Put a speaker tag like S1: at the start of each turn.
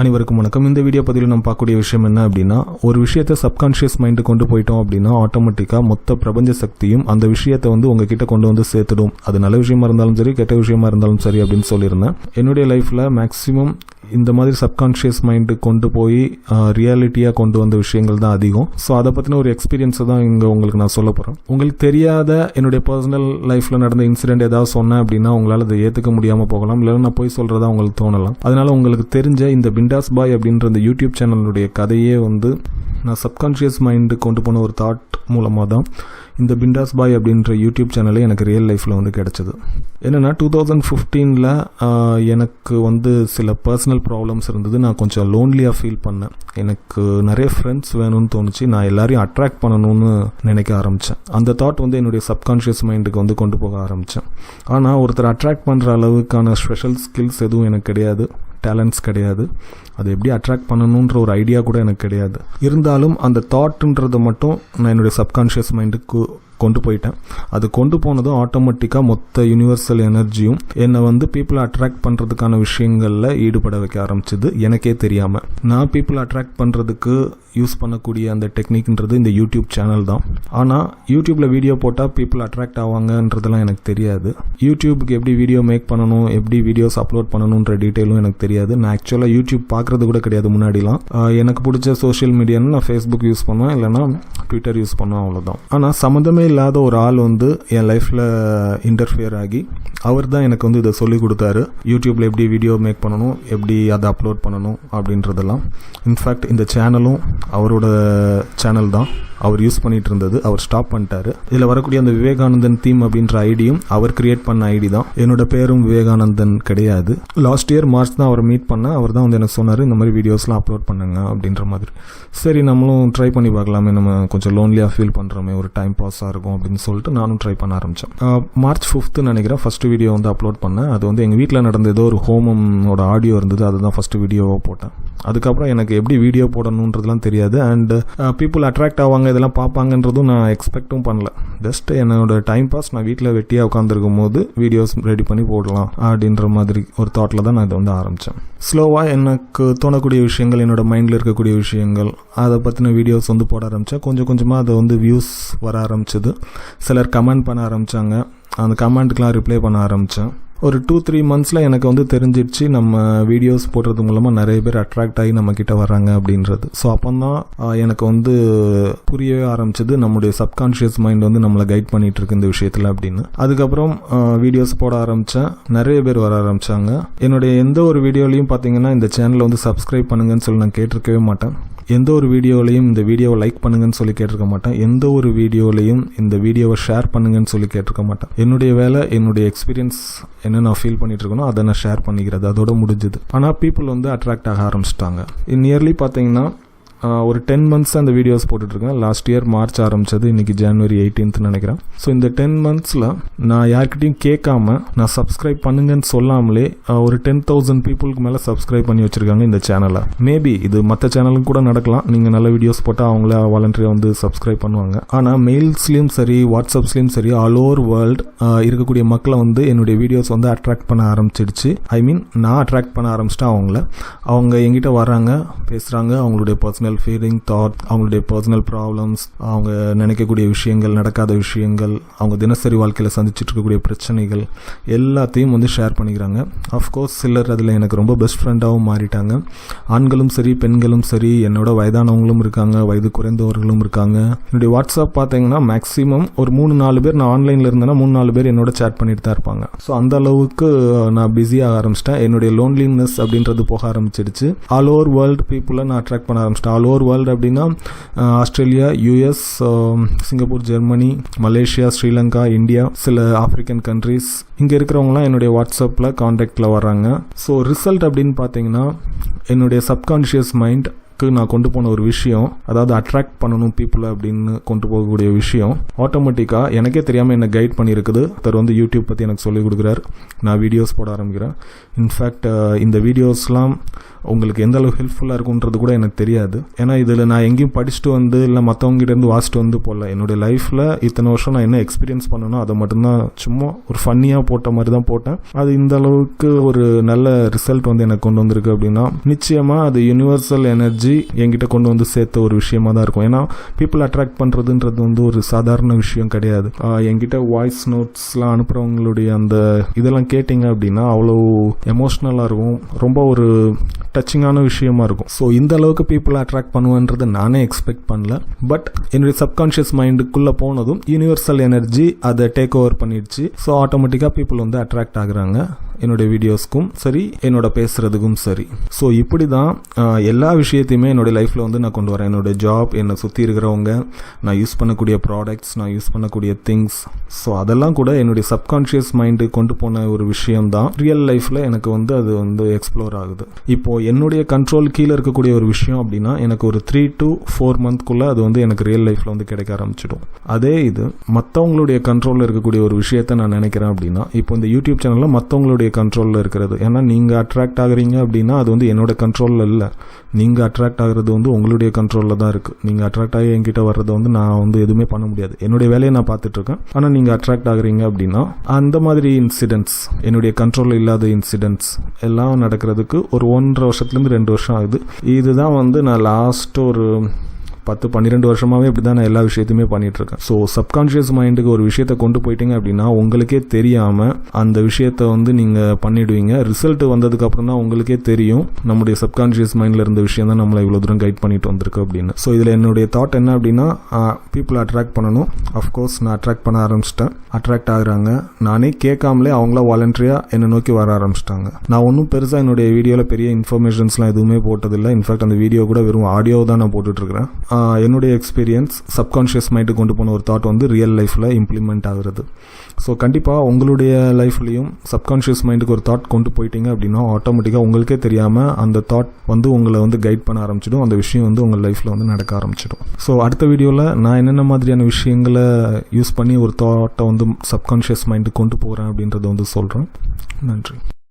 S1: அனைவருக்கும் வணக்கம். இந்த வீடியோ பதிவில் நம்ம பார்க்கக்கூடிய விஷயம் என்ன அப்படின்னா ஒரு விஷயத்தை சப்கான்ஷியஸ் மைண்டு கொண்டு போயிட்டோம் அப்படின்னா ஆட்டோமேட்டிக்காக மொத்த பிரபஞ்ச சக்தியும் அந்த விஷயத்தை வந்து உங்ககிட்ட கொண்டு வந்து சேர்த்துடும். அது நல்ல விஷயமா இருந்தாலும் சரி கெட்ட விஷயமா இருந்தாலும் சரி அப்படின்னு சொல்லியிருந்தேன். என்னுடைய லைஃப்பில் மேக்ஸிமம் இந்த மாதிரி சப்கான்ஷியஸ் மைண்டு கொண்டு போய் ரியாலிட்டியாக கொண்டு வந்த விஷயங்கள் தான் அதிகம். ஸோ அதை பற்றின ஒரு எக்ஸ்பீரியன்ஸை தான் இங்கே உங்களுக்கு நான் சொல்ல போகிறேன் உங்களுக்கு தெரியாத என்னுடைய பர்சனல் லைஃப்பில் நடந்த இன்சிடென்ட் ஏதாவது சொன்னேன் அப்படின்னா உங்களால் அதை ஏற்றுக்க முடியாமல் போகலாம். இல்லைன்னா நான் போய் சொல்கிறதா உங்களுக்கு தோணலாம். அதனால் உங்களுக்கு தெரிஞ்ச இந்த பிண்டாஸ் பாய் அப்படின்ற இந்த யூடியூப் சேனலுடைய கதையே வந்து நான் சப்கான்ஷியஸ் மைண்டு கொண்டு போன ஒரு தாட் மூலமாக தான் இந்த பிண்டாஸ் பாய் அப்படின்ற யூடியூப் சேனலே எனக்கு ரியல் லைஃப்பில் வந்து கிடச்சிது. என்னென்னா டூ தௌசண்ட் ஃபிஃப்டீனில் எனக்கு வந்து சில பர்சனல் ப்ராப்ளம்ஸ் இருந்தது. நான் கொஞ்சம் லோன்லியாக ஃபீல் பண்ணேன். எனக்கு நிறைய ஃப்ரெண்ட்ஸ் வேணும்னு தோணுச்சு. நான் எல்லாரையும் அட்ராக்ட் பண்ணணும்னு நினைக்க ஆரம்பித்தேன் அந்த தாட் வந்து என்னுடைய சப்கான்ஷியஸ் மைண்டுக்கு வந்து கொண்டு போக ஆரம்பித்தேன் ஆனால் ஒருத்தர் அட்ராக்ட் பண்ணுற அளவுக்கான ஸ்பெஷல் ஸ்கில்ஸ் எதுவும் எனக்கு கிடையாது. டேலண்ட்ஸ் கிடையாது. அதை எப்படி அட்ராக்ட் பண்ணணுன்ற ஒரு ஐடியா கூட எனக்கு கிடையாது. இருந்தாலும் அந்த தாட்ன்றதை மட்டும் நான் என்னுடைய சப்கான்ஷியஸ் மைண்டுக்கு கொண்டு போயிட்டேன். அது கொண்டு போனதும் ஆட்டோமேட்டிக்காக மொத்த யூனிவர்சல் எனர்ஜியும் என்னை வந்து பீப்புளை அட்ராக்ட் பண்ணுறதுக்கான விஷயங்களில் ஈடுபட வைக்க ஆரம்பிச்சது. எனக்கே தெரியாமல் நான் பீப்புளை அட்ராக்ட் பண்ணுறதுக்கு யூஸ் பண்ணக்கூடிய அந்த டெக்னிக்ன்றது இந்த யூடியூப் சேனல் தான். ஆனால் யூடியூப்பில் வீடியோ போட்டால் பீப்புள் அட்ராக்ட் ஆவாங்கன்றதெல்லாம் எனக்கு தெரியாது. யூடியூபுக்கு எப்படி வீடியோ மேக் பண்ணணும் எப்படி வீடியோஸ் அப்லோட் பண்ணணுன்ற டீட்டெயிலும் எனக்கு தெரியாது. நான் ஆக்சுவலாக யூடியூப் பார்க்குறது கூட கிடையாது முன்னாடிலாம். எனக்கு பிடிச்ச சோஷியல் மீடியான்னு நான் ஃபேஸ்புக் யூஸ் பண்ணுவேன் இல்லைனா ட்விட்டர் யூஸ் பண்ணுவேன் அவ்வளோதான் ஆனால் சம்மந்தமே இல்லாத ஒரு ஆள் வந்து என் லைஃப்பில் இன்டர்ஃபியர் ஆகி அவர் தான் எனக்கு வந்து இதை சொல்லிக் கொடுத்தாரு. யூடியூப்பில் எப்படி வீடியோ மேக் பண்ணணும் எப்படி அதை அப்லோட் பண்ணணும் அப்படின்றதெல்லாம். இன்ஃபேக்ட் இந்த சேனலும் அவரோட சேனல் தான். அவர் யூஸ் பண்ணிட்டு இருந்தது. அவர் ஸ்டாப் பண்ணிட்டாரு. இதில் வரக்கூடிய அந்த விவேகானந்தன் தீம் அப்படின்ற ஐடியும் அவர் கிரியேட் பண்ண ஐடி தான். என்னோட பேரும் விவேகானந்தன் கிடையாது. லாஸ்ட் இயர் மார்ச் தான் அவர் மீட் பண்ண அவர் தான் வந்து எனக்கு சொன்னார் இந்த மாதிரி வீடியோஸ்லாம் அப்லோட் பண்ணுங்க அப்படின்ற மாதிரி. சரி நம்மளும் ட்ரை பண்ணி பார்க்கலாமே. நம்ம கொஞ்சம் லோன்லியாக ஃபீல் பண்ணுறோமே ஒரு டைம் பாஸாக இருக்கும் அப்படின்னு சொல்லிட்டு நானும் ட்ரை பண்ண ஆரம்பித்தேன் மார்ச் ஃபிஃப்த்து நினைக்கிறேன். ஃபஸ்ட்டு வீடியோ வந்து அப்லோட் பண்ணேன். அது வந்து எங்கள் வீட்டில் நடந்த ஏதோ ஒரு ஹோமோட ஆடியோ இருந்தது. அதுதான் ஃபஸ்ட்டு வீடியோவாக போட்டேன். அதுக்கப்புறம் எனக்கு எப்படி வீடியோ போடணுன்றதுலாம் தெரியாது. அண்ட் பீப்புள் அட்ராக்ட் ஆவாங்க இதெல்லாம் பார்ப்பாங்கன்றதும் நான் எக்ஸ்பெக்ட்டும் பண்ணல. ஜஸ்ட் என்னோட டைம் பாஸ் நான் வீட்டில் வெட்டியாக உட்காந்துருக்கும் போது வீடியோஸ் ரெடி பண்ணி போடலாம் அப்படின்ற மாதிரி ஒரு தாட்டில் தான் நான் இதை வந்து ஆரம்பித்தேன் ஸ்லோவாக எனக்கு தோணக்கூடிய விஷயங்கள் என்னோடய மைண்டில் இருக்கக்கூடிய விஷயங்கள் அதை பற்றின வீடியோஸ் வந்து போட ஆரம்பித்தேன் கொஞ்சம் கொஞ்சமாக அதை வந்து வியூஸ் வர ஆரம்பிச்சது. சிலர் கமெண்ட் பண்ண ஆரம்பித்தாங்க அந்த கமெண்ட்டுக்கெலாம் ரிப்ளை பண்ண ஆரம்பித்தேன் ஒரு டூ த்ரீ மந்த்ஸில் எனக்கு வந்து தெரிஞ்சிடுச்சு நம்ம வீடியோஸ் போடுறது மூலமாக நிறைய பேர் அட்ராக்ட் ஆகி நம்ம கிட்ட வர்றாங்க அப்படின்றது. ஸோ அப்போ தான் எனக்கு வந்து புரியவே ஆரம்பிச்சது நம்முடைய சப்கான்ஷியஸ் மைண்ட் வந்து நம்மளை கைட் பண்ணிட்டு இருக்கு இந்த விஷயத்தில் அப்படின்னு. அதுக்கப்புறம் வீடியோஸ் போட ஆரம்பித்தேன் நிறைய பேர் வர ஆரம்பித்தாங்க என்னுடைய எந்த ஒரு வீடியோலையும் பார்த்தீங்கன்னா இந்த சேனலை வந்து சப்ஸ்கிரைப் பண்ணுங்கன்னு சொல்லி நான் கேட்டிருக்கவே மாட்டேன். எந்த ஒரு வீடியோலையும் இந்த வீடியோவை லைக் பண்ணுங்கன்னு சொல்லி கேட்டிருக்க மாட்டேன். எந்த ஒரு வீடியோலையும் இந்த வீடியோவை ஷேர் பண்ணுங்கன்னு சொல்லி கேட்டிருக்க மாட்டேன். என்னுடைய வேலை என்னுடைய எக்ஸ்பீரியன்ஸ் என்ன நான் ஃபீல் பண்ணிட்டு இருக்கனோ அதை நான் ஷேர் பண்ணிக்கிறது. அதோட முடிஞ்சது. ஆனால் பீப்புள் வந்து அட்ராக்ட் ஆக ஆரம்பிச்சிட்டாங்க. நியர்லி பார்த்தீங்கன்னா ஒரு டென் மந்த்ஸ் அந்த வீடியோஸ் போட்டுட்ருக்கேன். லாஸ்ட் இயர் மார்ச் ஆரம்பித்தது இன்றைக்கி ஜான்வரி எயிட்டீன்த் நினைக்கிறேன். ஸோ இந்த டென் மந்த்ஸில் நான் யார்கிட்டையும் கேட்காம நான் சப்ஸ்கிரைப் பண்ணுங்கன்னு சொல்லாமலே ஒரு டென் தௌசண்ட் பீப்புளுக்கு மேலே சப்ஸ்கிரைப் பண்ணி வச்சுருக்காங்க இந்த சேனலை மேபி இது மற்ற சேனலும் கூட நடக்கலாம். நீங்கள் நல்ல வீடியோஸ் போட்டால் அவங்கள வாலண்டரியாக வந்து சப்ஸ்கிரைப் பண்ணுவாங்க. ஆனால் மெயில்ஸ்லேயும் சரி வாட்ஸ்அப்ஸ்லேயும் சரி ஆல் ஓவர் வேர்ல்டு இருக்கக்கூடிய மக்களை வந்து என்னுடைய வீடியோஸ் வந்து அட்ராக்ட் பண்ண ஆரம்பிச்சிடுச்சு. ஐ மீன் நான் அட்ராக்ட் பண்ண ஆரம்பிச்சிட்டேன் அவங்கள. அவங்க எங்கிட்ட வராங்க பேசுகிறாங்க அவங்களுடைய பர்சனல் பர்சனல் ஃபீலிங் தாட் அவங்களுடைய பர்சனல் ப்ராப்ளம்ஸ் அவங்க நினைக்கக்கூடிய விஷயங்கள் நடக்காத விஷயங்கள் அவங்க தினசரி வாழ்க்கையில் சந்திச்சுட்டு இருக்கக்கூடிய பிரச்சனைகள் எல்லாத்தையும் வந்து ஷேர் பண்ணிக்கிறாங்க. அஃப்கோர்ஸ் சிலர் அதில் எனக்கு ரொம்ப பெஸ்ட் ஃப்ரெண்டாகவும் மாறிட்டாங்க. ஆண்களும் சரி பெண்களும் சரி என்னோட வயதானவங்களும் இருக்காங்க வயது குறைந்தவர்களும் இருக்காங்க. என்னுடைய வாட்ஸ்அப் பார்த்தீங்கன்னா மேக்ஸிமம் ஒரு மூணு நாலு பேர் நான் ஆன்லைனில் இருந்தேன்னா மூணு நாலு பேர் என்னோட சேட் பண்ணிட்டு தான் இருப்பாங்க. ஸோ அந்த அளவுக்கு நான் பிஸியாக ஆரம்பிச்சிட்டேன். என்னுடைய லோன்லினஸ் அப்படின்றது போக ஆரம்பிச்சிடுச்சு. ஆல் ஓவர் வேர்ல்டு பீப்புளை நான் அட்ராக்ட் பண்ண ஆரம்பிச்சிட்டேன். ஆல் ஓவர் வேர்ல்டு அப்படின்னா Australia US Singapore Germany Malaysia Sri Lanka India சில ஆப்பிரிக்கன் கண்ட்ரீஸ் இங்கே இருக்கிறவங்களாம் என்னுடைய வாட்ஸ்அப்பில் காண்டாக்டில் வர்றாங்க. ஸோ ரிசல்ட் அப்படின்னு பார்த்தீங்கன்னா என்னுடைய சப்கான்ஷியஸ் மைண்ட் க்கு நான் கொண்டு போன ஒரு விஷயம் அதாவது அட்ராக்ட் பண்ணணும் பீப்புளை அப்படின்னு கொண்டு போகக்கூடிய விஷயம். ஆட்டோமேட்டிக்காக எனக்கே தெரியாமல் என்னை கைட் பண்ணியிருக்குது. அவர் வந்து யூடியூப் பற்றி எனக்கு சொல்லிக் கொடுக்குறாரு. நான் வீடியோஸ் போட ஆரம்பிக்கிறேன். இன்ஃபேக்ட் இந்த வீடியோஸ்லாம் உங்களுக்கு எந்த அளவு ஹெல்ப்ஃபுல்லாக இருக்குன்றது கூட எனக்கு தெரியாது. ஏன்னா இதில் நான் எங்கேயும் படிச்சுட்டு வந்து இல்லை மற்றவங்ககிட்டருந்து வாசிட்டு வந்து போடல என்னுடைய லைஃப்பில் இத்தனை வருஷம் நான் என்ன எக்ஸ்பீரியன்ஸ் பண்ணணும் அதை மட்டும்தான் சும்மா ஒரு ஃபன்னியாக போட்ட மாதிரி தான் போட்டேன். அது இந்த அளவுக்கு ஒரு நல்ல ரிசல்ட் வந்து எனக்கு கொண்டு வந்திருக்கு அப்படின்னா நிச்சயமாக அது யுனிவர்சல் எனர்ஜி என்கிட்ட கொண்டு வந்து சேர்த்த ஒரு விஷயமா தான் இருக்கும். ஏன்னா பீப்புள் அட்ராக்ட் பண்ணுறதுன்றது வந்து ஒரு சாதாரண விஷயம் கிடையாது. என்கிட்ட வாய்ஸ் நோட்ஸ்லாம் அனுப்புகிறவங்களுடைய அந்த இதெல்லாம் கேட்டிங்க அப்படின்னா அவ்வளோ எமோஷ்னலாக இருக்கும். ரொம்ப ஒரு டச்சிங்கான விஷயமா இருக்கும். ஸோ இந்த அளவுக்கு பீப்புளை அட்ராக்ட் பண்ணுவேன்றது நானே எக்ஸ்பெக்ட் பண்ணல. பட் என்னுடைய சப்கான்ஷியஸ் மைண்டுக்குள்ளே போனதும் யூனிவர்சல் எனர்ஜி அதை டேக் ஓவர் பண்ணிடுச்சு ஸோ ஆட்டோமேட்டிக்காக பீப்புள் வந்து அட்ராக்ட் ஆகுறாங்க. என்னுடைய வீடியோஸ்க்கும் சரி என்னோட பேசுறதுக்கும் சரி. ஸோ இப்படி தான் எல்லா விஷயத்தையுமே என்னுடைய லைஃப்பில் வந்து நான் கொண்டு வரேன். என்னுடைய ஜாப் என்னை சுற்றி இருக்கிறவங்க நான் யூஸ் பண்ணக்கூடிய ப்ராடக்ட்ஸ் நான் யூஸ் பண்ணக்கூடிய திங்ஸ் ஸோ அதெல்லாம் கூட என்னுடைய சப்கான்ஷியஸ் மைண்டு கொண்டு போன ஒரு விஷயம் தான் ரியல் லைஃப்பில் எனக்கு வந்து அது வந்து எக்ஸ்ப்ளோர் ஆகுது. இப்போ என்னுடைய கண்ட்ரோல் கீழே இருக்கக்கூடிய ஒரு விஷயம் அப்படின்னா எனக்கு ஒரு த்ரீ டு ஃபோர் மந்த்க்குள்ளே அது வந்து எனக்கு ரியல் லைஃப்பில் வந்து கிடைக்க ஆரம்பிச்சிடும். அதே இது மற்றவங்களுடைய கண்ட்ரோலில் இருக்கக்கூடிய ஒரு விஷயத்த நான் நினைக்கிறேன் அப்படின்னா இப்போ இந்த யூடியூப் சேனலில் மற்றவங்களுடைய கண்ட்ரோலில் இருக்கிறது. ஏன்னா நீங்கள் அட்ராக்ட் ஆகுறீங்க அப்படின்னா அது வந்து என்னோட கண்ட்ரோலில் இல்லை. நீங்கள் அட்ராக்ட் ஆகிறது வந்து உங்களுடைய கண்ட்ரோலில் தான் இருக்குது நீங்கள் அட்ராக்ட் ஆகி என்கிட்ட வர்றதை வந்து நான் வந்து எதுவுமே பண்ண முடியாது. என்னுடைய வேலையை நான் பார்த்துட்ருக்கேன் ஆனால் நீங்கள் அட்ராக்ட் ஆகுறீங்க அப்படின்னா அந்த மாதிரி இன்சிடென்ட்ஸ் என்னுடைய கண்ட்ரோலில் இல்லாத இன்சிடென்ட்ஸ் எல்லாம் நடக்கிறதுக்கு ஒரு ஒன்றரை வருஷத்துலேருந்து ரெண்டு வருஷம் ஆகுது. இதுதான் வந்து நான் லாஸ்ட் ஒரு பத்து பன்னிரெண்டு வருஷமாவே இப்படி தான் நான் எல்லா விஷயத்தையுமே பண்ணிட்டு இருக்கேன் ஸோ சப்கான்ஷியஸ் மைண்டுக்கு ஒரு விஷயத்த கொண்டு போயிட்டீங்க அப்படின்னா உங்களுக்கே தெரியாம அந்த விஷயத்த வந்து நீங்க பண்ணிடுவீங்க. ரிசல்ட் வந்ததுக்கு அப்புறம் தான் உங்களுக்கே தெரியும். நம்முடைய சப்கான்ஷியஸ் மைண்ட்ல இருந்த விஷயம் தான் நம்மளை இவ்வளவு தூரம் கைட் பண்ணிட்டு வந்திருக்கு அப்படின்னு. ஸோ இதுல என்னுடைய தாட் என்ன அப்படின்னா பீப்புள் அட்ராக்ட் பண்ணணும். அஃப்கோர்ஸ் நான் அட்ராக்ட் பண்ண ஆரம்பிச்சிட்டேன். அட்ராக்ட் ஆகுறாங்க. நானே கேட்காமலே அவங்களா வாலண்டரியா என்னை நோக்கி வர ஆரம்பிச்சிட்டாங்க. நான் ஒன்றும் பெருசாக என்னுடைய வீடியோவில் பெரிய இன்ஃபர்மேஷன்ஸ்லாம் எதுவுமே போட்டதில்லை. இன்ஃபேக்ட் அந்த வீடியோ கூட வெறும் ஆடியோ தான் நான் போட்டுட்டு இருக்கிறேன். என்னுடைய எக்ஸ்பீரியன்ஸ் சப்கான்ஷியஸ் மைண்டுக்கு கொண்டு போன ஒரு தாட் வந்து ரியல் லைஃப்பில் இம்ப்ளிமெண்ட் ஆகுறது. ஸோ கண்டிப்பாக உங்களுடைய லைஃப்லேயும் சப்கான்ஷியஸ் மைண்டுக்கு ஒரு தாட் கொண்டு போயிட்டீங்க அப்படின்னா ஆட்டோமேட்டிக்காக உங்களுக்கே தெரியாமல் அந்த தாட் வந்து உங்களை வந்து கைட் பண்ண ஆரம்பிச்சிடும். அந்த விஷயம் வந்து உங்கள் லைஃப்பில் வந்து நடக்க ஆரம்பிச்சிடும். ஸோ அடுத்த வீடியோவில் நான் என்னென்ன மாதிரியான விஷயங்களை யூஸ் பண்ணி ஒரு தாட்டை வந்து சப்கான்ஷியஸ் மைண்டுக்கு கொண்டு போகிறேன் அப்படின்றத வந்து சொல்கிறேன் நன்றி.